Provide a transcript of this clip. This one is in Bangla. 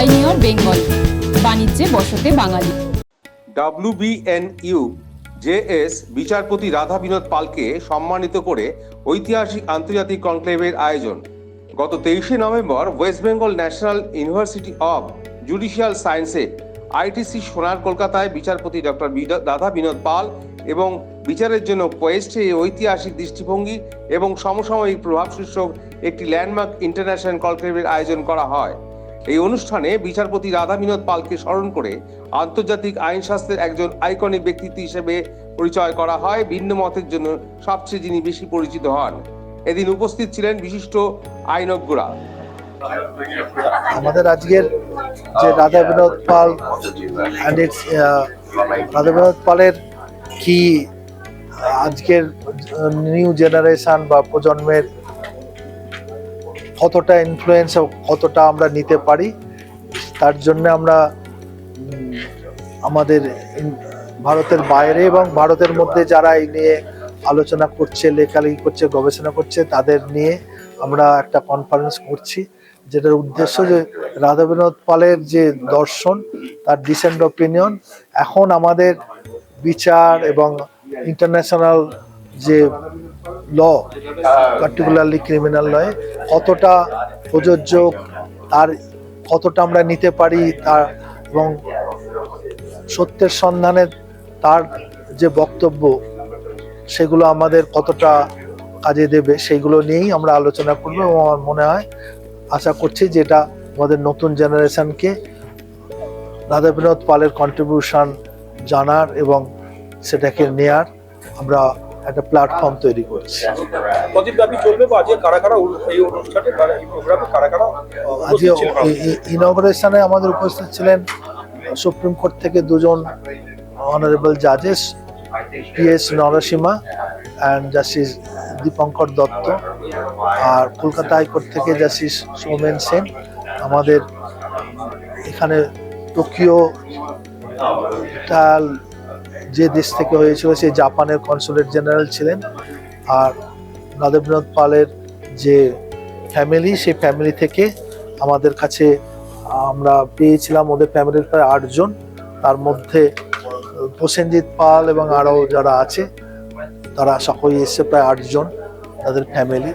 পাইনিয়র বেঙ্গল, বাণিজ্যে বসতে বাঙালি। ডাব্লিউবিএনইউ জেএস বিচারপতি রাধা বিনোদ পালকে সম্মানিত করে ঐতিহাসিক আন্তর্জাতিক কনক্লেভের আয়োজন। গত তেইশে November West Bengal National University of Judicial সায়েন্সে আইটিসি সোনার কলকাতায় বিচারপতি ডক্টর রাধা বিনোদ পাল এবং বিচারের জন্য কোয়েস্টে ঐতিহাসিক দৃষ্টিভঙ্গি এবং সমসাময়িক প্রভাব শীর্ষক একটি ল্যান্ডমার্ক ইন্টারন্যাশনাল কনক্লেভের আয়োজন করা হয়। এই অনুষ্ঠানে বিচারপতি রাধা বিনোদ পালকে স্মরণ করে আন্তর্জাতিক আইনশাস্ত্রের একজন আইকনিক ব্যক্তিত্ব হিসেবে পরিচয় করা হয়। ভিন্ন মতের জন্য সবচেয়ে যিনি বেশি পরিচিত হন। এদিন উপস্থিত ছিলেন বিশিষ্ট আইনজ্ঞরা। আমাদের আজকের যে রাধা বিনোদ পাল রাধা বিনোদ পালের কি আজকের নিউ জেনারেশন বা প্রজন্মের কতটা ইনফ্লুয়েন্স কতটা আমরা নিতে পারি, তার জন্য আমরা আমাদের ভারতের বাইরে এবং ভারতের মধ্যে যারা এই নিয়ে আলোচনা করছে, লেখালেখি করছে, গবেষণা করছে, তাদের নিয়ে আমরা একটা কনফারেন্স করছি, যেটার উদ্দেশ্য যে রাধা বিনোদ পালের যে দর্শন, তার ডিসেন্ট অপিনিয়ন এখন আমাদের বিচার এবং ইন্টারন্যাশনাল যে ল পার্টিকুলারলি ক্রিমিনাল লয়ে কতটা প্রযোজ্য, তার কতটা আমরা নিতে পারি, তার এবং সত্যের সন্ধানে তার যে বক্তব্য, সেগুলো আমাদের কতটা কাজে দেবে সেইগুলো নিয়েই আমরা আলোচনা করব এবং আমার মনে হয়, আশা করছি যেটা আমাদের নতুন জেনারেশনকে রাধা বিনোদ পালের কন্ট্রিবিউশন জানার এবং সেটাকে নেয়ার আমরা একটা প্ল্যাটফর্ম তৈরি করছি আজকে? ইনগ্রেশনে আমাদের উপস্থিত ছিলেন সুপ্রিম কোর্ট থেকে দুজন honourable জাজেস P S Narasimha and justice Dipankar Datta R Kolkata high court থেকে জাস্টিস সৌমেন সেন আমাদের এখানে টোকিও টাল যে দেশ থেকে হয়েছিল সেই জাপানের কনসুলেট জেনারেল ছিলেন আর নদেবনাথ পালের যে ফ্যামিলি, সেই ফ্যামিলি থেকে আমাদের কাছে, আমরা পেয়েছিলাম ওদের ফ্যামিলির প্রায় আটজন। তার মধ্যে, প্রসেনজিৎ পাল এবং আরও যারা আছে, তারা সকলেই এসছে, প্রায় আটজন তাদের ফ্যামিলি।